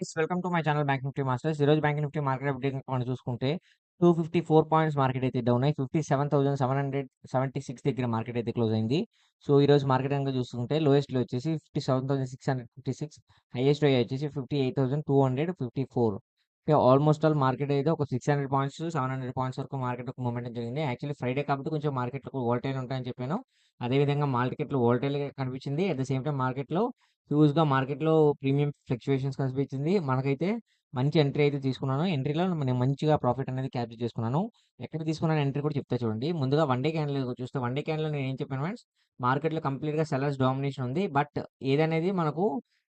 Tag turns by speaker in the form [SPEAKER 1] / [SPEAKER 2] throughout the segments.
[SPEAKER 1] Guys welcome to my channel bank Nifty masters ఈ రోజు bank Nifty market update మనం చూసుకుంటే two fifty four points market అయితే down అయ్యి fifty seven thousand seven hundred seventy six దగ్గర market అయితే close అయింది. సో ఈ రోజు మార్కెట్ కనుక చూసుకుంటే లోయెస్ట్లో వచ్చేసి fifty seven thousand six hundred fifty six highest వచ్చేసి fifty eight thousand two hundred fifty four almost all market అయితే ఒక six hundred points seven hundred points వరకు మార్కెట్ ఒక మూమెంట్ జరిగింది. యాక్చువల్లీ ఫ్రైడే కాబట్టి కొంచెం మార్కెట్లో వోల్టైల్ ఉంటాయని చెప్పాను. అదేవిధంగా మార్కెట్లో వోల్టైల్ కనిపించింది. అట్ ద సేమ్ టైం మార్కెట్లో హ్యూజ్గా మార్కెట్లో ప్రీమియం ఫ్లక్చువేషన్స్ కనిపించింది. మనకైతే మంచి ఎంట్రీ అయితే తీసుకున్నాను. ఎంట్రీలో నేను మంచిగా ప్రాఫిట్ అనేది క్యాప్చర్ చేసుకున్నాను. ఎక్కడ తీసుకున్నాను ఎంట్రీ కూడా చెప్తా చూడండి. ముందుగా వన్ డే క్యాండిల్ చూస్తే వన్ డే క్యాండిల్ నేను ఏం చెప్పాను ఫ్రెండ్స్? మార్కెట్లో కంప్లీట్గా సెలర్స్ డామినేషన్ ఉంది. బట్ ఏదనేది మనకు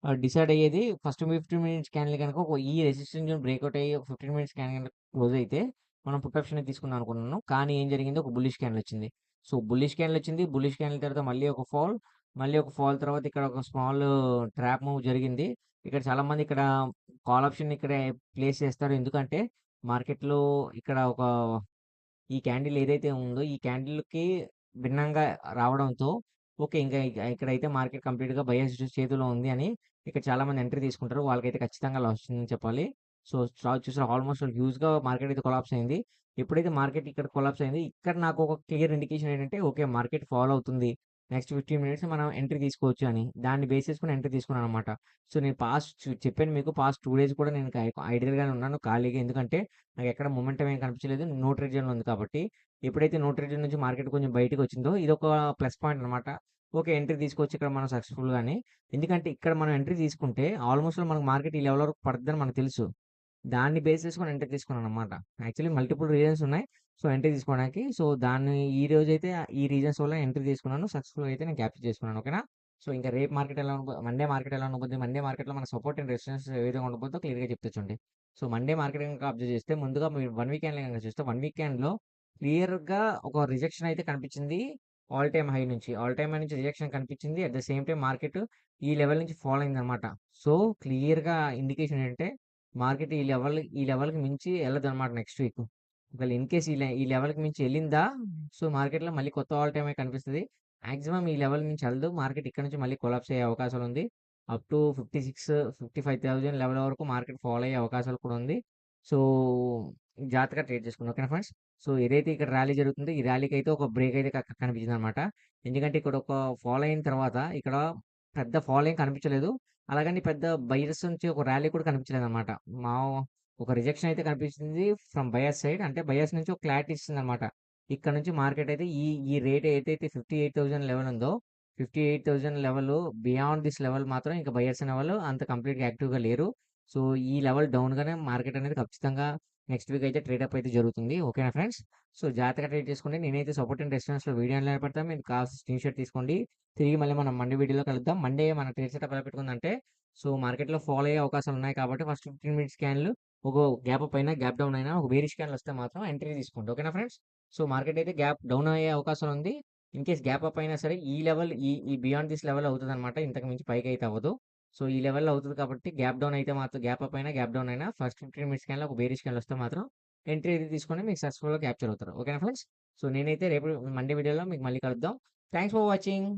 [SPEAKER 1] డిసైడ్ అయ్యేది ఫస్ట్ ఫిఫ్టీన్ మినిట్స్ క్యాండిల్ కనుక ఒక ఈ రెసిస్టెన్స్ బ్రేక్అవుట్ అయ్యి ఫిఫ్టీన్ మినిట్స్ క్యాండిల్ క్లోజ్ అయితే మనం పుట్ ఆప్షన్ తీసుకుందాం అనుకున్నాను. కానీ ఏం జరిగింది? ఒక బుల్లిష్ క్యాండిల్ వచ్చింది. సో బుల్లిష్ క్యాండిల్ వచ్చింది. బుల్లిష్ క్యాండిల్ తర్వాత మళ్ళీ ఒక ఫాల్. మళ్ళీ ఒక ఫాల్ తర్వాత ఇక్కడ ఒక స్మాల్ ట్రాప్ మూవ్ జరిగింది. ఇక్కడ చాలా మంది ఇక్కడ కాల్ ఆప్షన్ ఇక్కడ ప్లేస్ చేస్తారు. ఎందుకంటే మార్కెట్లో ఇక్కడ ఒక ఈ క్యాండిల్ ఏదైతే ఉందో ఈ క్యాండిల్కి భిన్నంగా రావడంతో ఓకే. ఇంకా ఇక్కడైతే మార్కెట్ కంప్లీట్గా బయస్ చేతిలో ఉంది అని ఇక్కడ చాలా మంది ఎంట్రీ తీసుకుంటారు. వాళ్ళకైతే ఖచ్చితంగా లాస్ వచ్చిందని చెప్పాలి. సో స్టాక్ చూసారు ఆల్మోస్ట్ హ్యూజ్గా మార్కెట్ అయితే కొలాప్స్ అయింది. ఎప్పుడైతే మార్కెట్ ఇక్కడ కొలాప్స్ అయింది ఇక్కడ నాకు ఒక క్లియర్ ఇండికేషన్ ఏంటంటే ఓకే మార్కెట్ ఫాలో అవుతుంది. నెక్స్ట్ ఫిఫ్టీన్ మినిట్స్ మనం ఎంట్రీ తీసుకోవచ్చు అని. దాన్ని బేస్ చేసుకుని ఎంట్రీ తీసుకున్నాను అనమాట సో నేను పాస్ట్ చెప్పాను మీకు పాస్ట్ టూ డేస్ కూడా నేను ఐడియల్గానే ఉన్నాను ఖాళీగా. ఎందుకంటే నాకు ఎక్కడ మూమెంటం ఏం కనిపించలేదు. నో ట్రేజన్లో ఉంది కాబట్టి ఎప్పుడైతే నో నుంచి మార్కెట్ కొంచెం బయటకు వచ్చిందో ఇది ఒక ప్లస్ పాయింట్ అనమాట ఓకే ఎంట్రీ తీసుకోవచ్చు ఇక్కడ మనం సక్సెస్ఫుల్ కానీ ఎందుకంటే ఇక్కడ మనం ఎంట్రీ తీసుకుంటే ఆల్మోస్ట్ మనకు మార్కెట్ ఈ లెవెల్ వరకు పడుతుందని మనకు తెలుసు. దాన్ని బేస్ చేసుకొని ఎంట్రీ తీసుకున్నాను అనమాట యాక్చువల్లీ మల్టిపుల్ రీజన్స్ ఉన్నాయి. సో ఎంట్రీ తీసుకోవడానికి. సో దాన్ని ఈ రోజు అయితే ఈ రీజన్స్ వల్ల ఎంట్రీ తీసుకున్నాను. సక్సెస్ఫుల్ అయితే నేను క్యాప్చర్ చేసుకున్నాను. ఓకేనా? సో ఇంకా రేపు మార్కెట్ ఎలా ఉండబో మండే మార్కెట్ ఎలా ఉండబోతుంది మండే మార్కెట్లో మన సపోర్ట్ అండ్ రెసిస్టెన్స్ ఏ విధంగా ఉండబోతుందో క్లియర్గా చెప్తూండి సో మండే మార్కెట్ కనుక అబ్జర్వ్ చేస్తే ముందుగా మీరు వన్ వీక్ క్యాండ్ కనుక చూస్తే వన్ వీక్ క్యాండ్లో క్లియర్గా ఒక రిజెక్షన్ అయితే కనిపించింది. ఆల్ టైమ్ హై నుంచి ఆల్ టైమ్ హై నుంచి రిజెక్షన్ కనిపించింది. At the same time market ఈ లెవెల్ నుంచి ఫాలో అయింది అనమాట సో క్లియర్గా ఇండికేషన్ ఏంటంటే మార్కెట్ ఈ లెవెల్ ఈ లెవెల్కి మించి వెళ్ళదు అనమాట నెక్స్ట్ వీక్. ఒకవేళ ఇన్ కేస్ ఈ లె- ఈ లెవెల్కి మించి వెళ్ళిందా సో మార్కెట్లో మళ్ళీ కొత్త ఆల్ టైమ్ కనిపిస్తుంది. మాక్సిమం ఈ లెవెల్ నుంచి వెళ్ళదు మార్కెట్ ఇక్కడ నుంచి మళ్ళీ కొలాప్స్ అయ్యే అవకాశాలు ఉంది. Up to fifty six fifty five thousand level వరకు మార్కెట్ ఫాలో అయ్యే అవకాశాలు కూడా ఉంది. సో జాగ్రత్తగా ట్రేడ్ చేసుకుంది ఓకేనా ఫ్రెండ్స్? సో ఏదైతే ఇక్కడ ర్యాలీ జరుగుతుందో ఈ ర్యాలీకి అయితే ఒక బ్రేక్ అయితే కనిపించింది అనమాట ఎందుకంటే ఇక్కడ ఒక ఫాలో అయిన తర్వాత ఇక్కడ పెద్ద ఫాలోయింగ్ కనిపించలేదు. అలాగని పెద్ద బయర్స్ నుంచి ఒక ర్యాలీ కూడా కనిపించలేదు అనమాట మా ఒక రిజెక్షన్ అయితే కనిపించింది ఫ్రమ్ బయర్స్ సైడ్. అంటే బయర్స్ నుంచి ఒక క్లారిటీ ఇస్తుంది అనమాట ఇక్కడ నుంచి మార్కెట్ అయితే ఈ ఈ రేట్ ఏదైతే ఫిఫ్టీ ఎయిట్ థౌసండ్ లెవెల్ ఉందో fifty eight thousand level beyond this level మాత్రం ఇంకా బయర్స్ లెవెల్ అంత కంప్లీట్గా యాక్టివ్గా లేరు. సో ఈ లెవెల్ డౌన్గానే మార్కెట్ అనేది ఖచ్చితంగా నెక్స్ట్ వీక్ అయితే ట్రేడ్ అప్ అయితే జరుగుతుంది. ఓకేనా ఫ్రెండ్స్? సో జాగ్రత్తగా ట్రేడ్ చేసుకోండి నేనైతే సపోర్ట్ అండ్ రెస్టారెంట్స్లో వీడియో ఎలా పెడతాను మీరు కావాల్సిన స్క్రీన్ షాట్ తీసుకోండి. తిరిగి మళ్ళీ మనం మండే వీడియోలో కలుద్దాం. మండే మన ట్రేడ్ సెటప్ ఎలా పెట్టుకుందంటే సో మార్కెట్లో ఫాలో అయ్యే అవకాశాలు ఉన్నాయి కాబట్టి ఫస్ట్ ఫిఫ్టీన్ మినిట్స్ స్కాన్లు ఒక గ్యాప్ అప్ అయినా గ్యాప్ డౌన్ అయినా ఒక వేరే స్కాన్లు వస్తే మాత్రం ఎంట్రీ తీసుకోండి. ఓకేనా ఫ్రెండ్స్? సో మార్కెట్ అయితే గ్యాప్ డౌన్ అయ్యే అవకాశం ఉంది. ఇన్ కేస్ గ్యాప్ అప్ అయినా సరే ఈ లెవెల్ ఈ ఈ బియాండ్ దిస్ లెవెల్ అవుతుంది అనమాట ఇంతకు మించి పైకి అయితే అవ్వదు. సో ఈ లెవెల్లో అవుతుంది కాబట్టి గ్యాప్ డౌన్ అయితే మాత్రం గ్యాప్ అప్ అయినా గ్యాప్ డౌన్ అయినా ఫస్ట్ ఫిఫ్టీన్ మినిట్స్ కానీ ఒక వేరే స్కాన్లు వస్తే మాత్రం ఎంట్రీ అయితే తీసుకొని మీకు సక్సెస్ఫుల్గా క్యాప్చర్ అవుతారు. ఓకేనా ఫ్రెండ్స్? సో నేనైతే రేపు మండే వీడియోలో మీకు మళ్ళీ కలుద్దాం. Thanks for watching.